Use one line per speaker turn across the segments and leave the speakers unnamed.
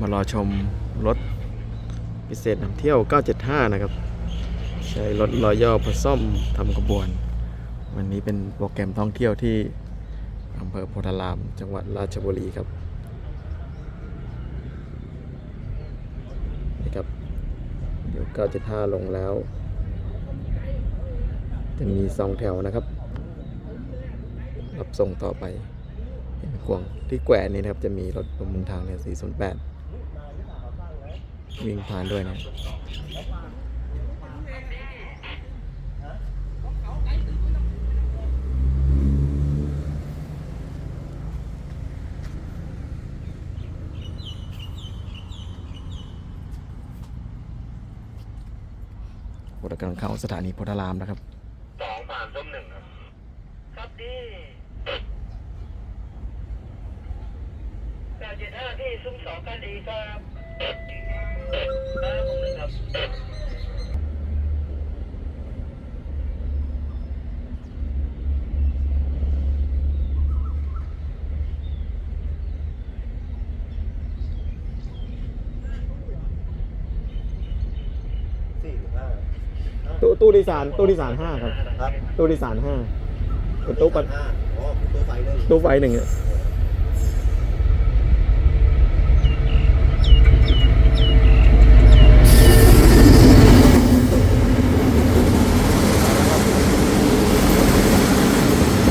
มารอชมรถพิเศษนำเที่ยว 975 นะครับ ใช้รถรอยย่อผซ่อมทำขบวน วันนี้เป็นโปรแกรมท่องเที่ยวที่อำเภอโพธาราม จังหวัดราชบุรีครับนี่ครับเดี๋ยว 975 ลงแล้ว จะมีสองแถวนะครับ รับส่งต่อไปเห็นกวงที่แกวนนี่นะครับ จะมีรถประมูลทางเนี่ย408 วิ่งผ่านด้วยนะรถกำลังเข้าสถานีโพธารามนะครับ
สองผ่านส้มหนึ่งครับครับดีแปดเจ็ดห้าที่ซุ้มสองกันดีครับ ครับผมหนึ่งครับ
สี่หรือห้า
ตู้ตู้โดยสารตู้โดยสารห้าครับ
ครับ
ตู้โดยสารห้าเป็นตู้ปัด
ห้าอ๋อตัวไฟเลย
ตู้ไฟหนึ่งอะ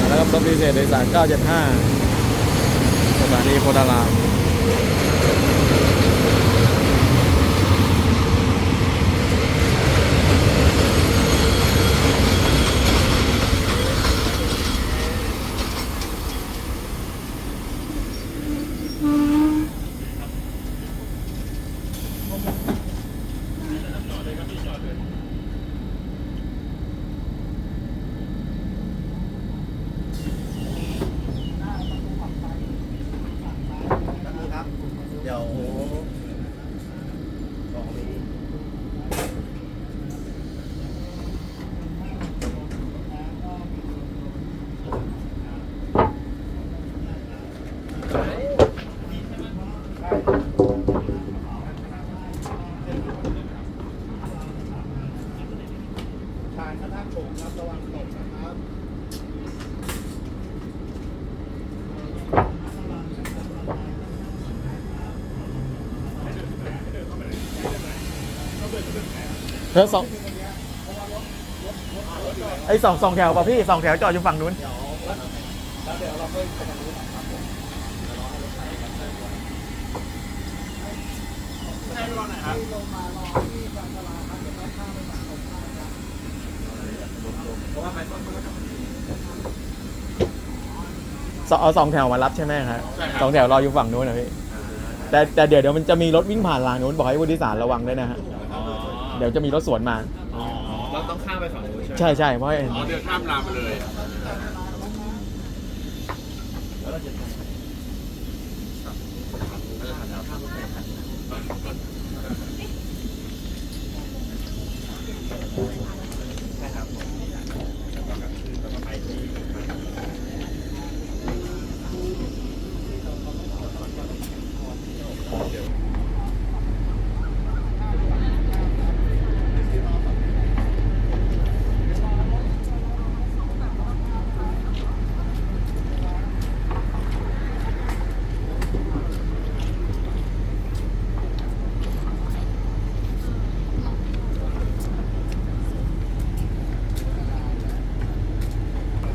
แล้วก็รถพิเศษโดยสาร 975 สถานีโพธารามจอดเลย
ครับพี่จอดเลย เดี๋ยวลองนี้ ทางคณะสงฆ์ครับระวังตกนะครับ
เธอสองไอ้สองสองแถวป่ะพี่สองแถวจอดอยู่ฝั่งนู้นสเอาสองแถวมารับใช่ไหมครับสองแถวรออยู่ฝั่งนู้นนะพี่แต่แต่เดี๋ยวเดี๋ยวมันจะมีรถวิ่งผ่านรางนู้นบอกให้ผู้โดยสารระวังด้วยนะฮะเดี๋ยวจะมีรถสวนมา
อ๋อเราต้องข้ามไปฝั่งนู้นใช่ไหม
ใช่ใช่เพราะเห็น
อ๋อเดินข้ามรามไปเลย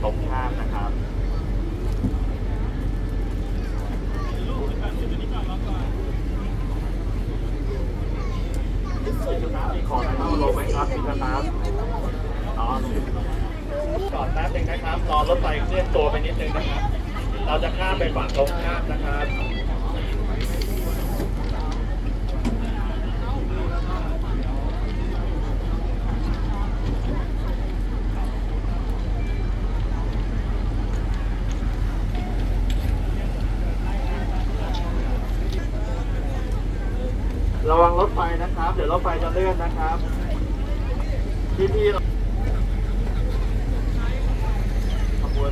ตรงข้ามนะครับ ขอน้ำลงไหมครับพี่น้ำอ๋อก่อนแป๊บนึงนะครับ รอรถไฟเคลื่อนตัวไปนิดนึงนะครับ เราจะข้ามไปฝั่งตรงข้ามนะครับ วังรถไฟนะครับ เดี๋ยวรถไฟจะเลื่อนนะครับพี่ๆขบวน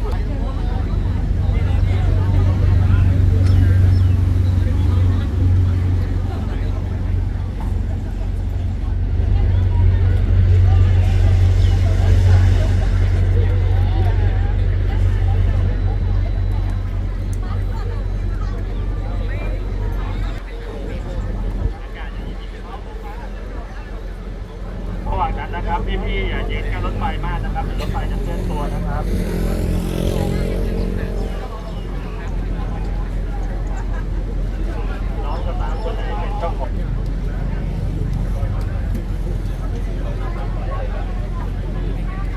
พี่อย่ายืดกับรถไฟมากนะครับรถไฟจะเคลื่อนตัวนะครับน้องสตาร์คนไหนเป็นเจ้าของ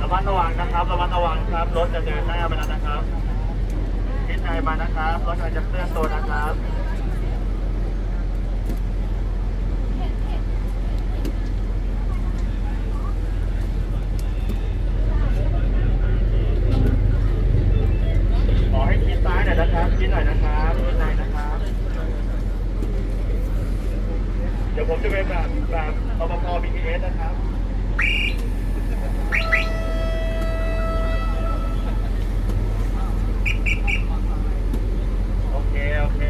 ระมัดระวังนะครับระมัดระวังครับรถจะเดินหน้าไปแล้วนะครับคิดใจมานะครับรถกำลังจะเคลื่อนตัวนะครับ จะไปแบบแบบรปภ BTS นะครับ โอเค โอเค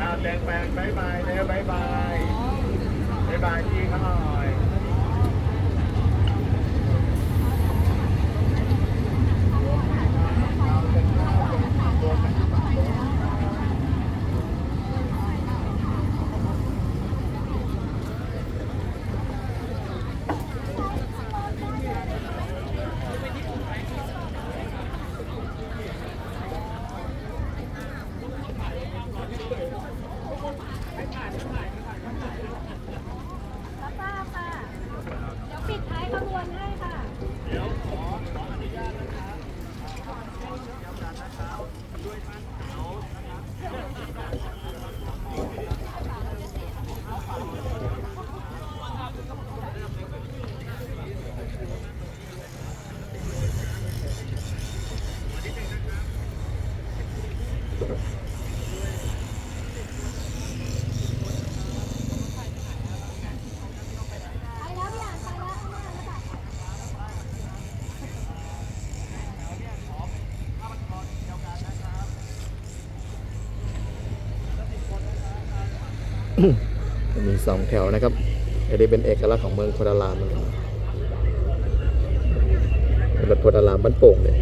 อ้าวแดงแปลงบายบายเร็วบายบายบายบายพี่เขาหน่อย
รับทราบค่ะ เดี๋ยวปิดท้ายขบวนให้ค่ะ ไปแล้วพี่อ่านไปแล้วข้างหน้าแล้วจ้ะ
มีสองแถวนะครับอันนี้เป็นเอกลักษณ์ของเมืองโพธารามเหมือนกันรถโพธารามบ้านโป่งเนี่ย